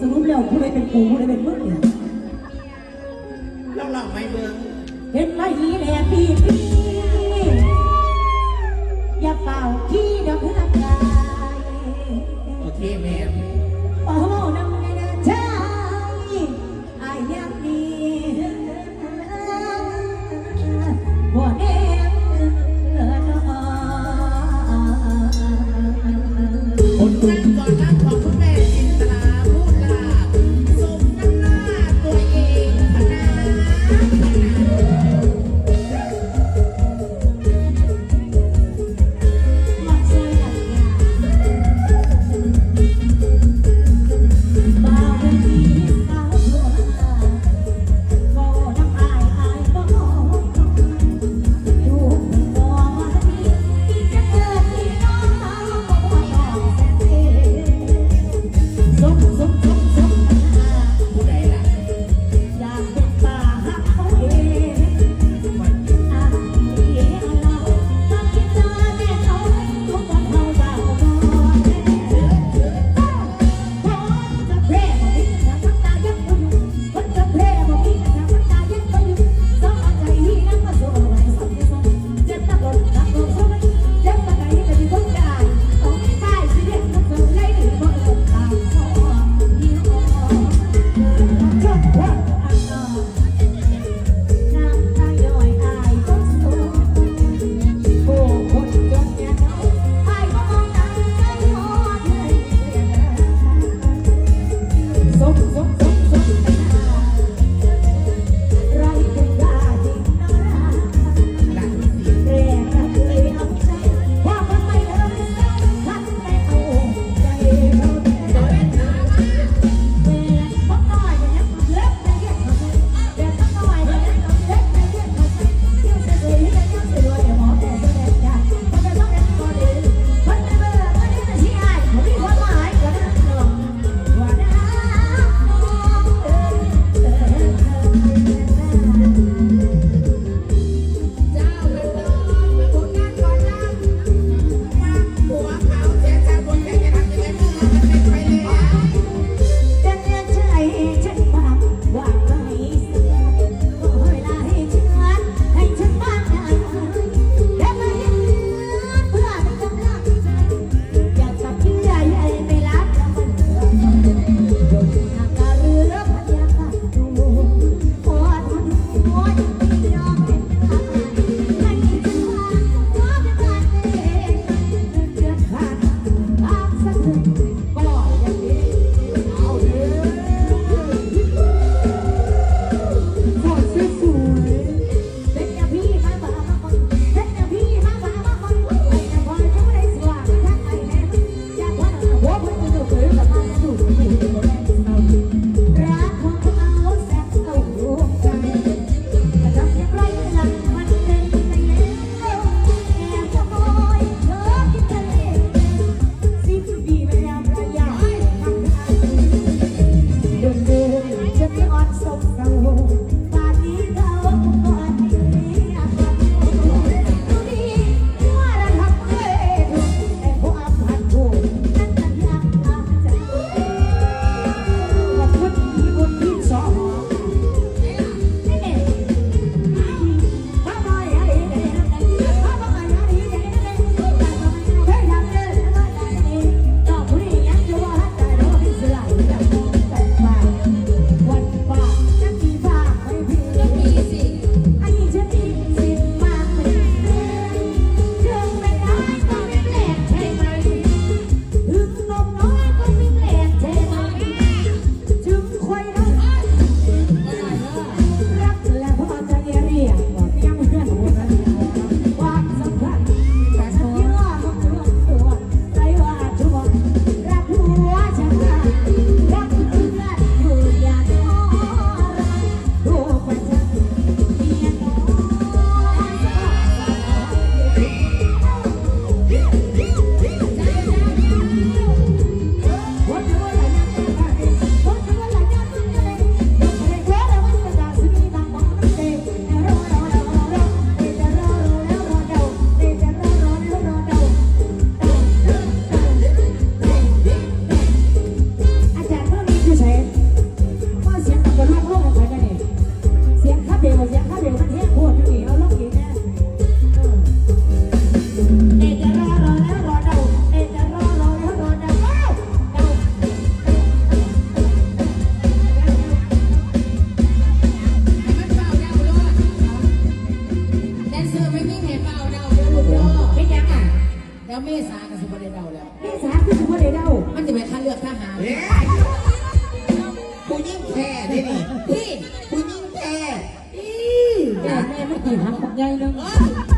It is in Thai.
สรุปแล้วผู้ใดเป็นกูผู้ใดเป็นมึงเนี่ยเราลองไม่เบิ่งเห็นไรหีแหล่ปีพี่อย่าเป่าที่เดี๋ยวเพื่อนตายโอเคแม่โอ้โหนำไงนะชายอายยังดีบ่ได้ ลือกทหารเอ๊ะผู้ยิ่งแพ้นี่นี่พี่ผู้ยิ่งแพ้อีแต่แม่ไม่กี่หักกับใหญ่นึงเอ้ย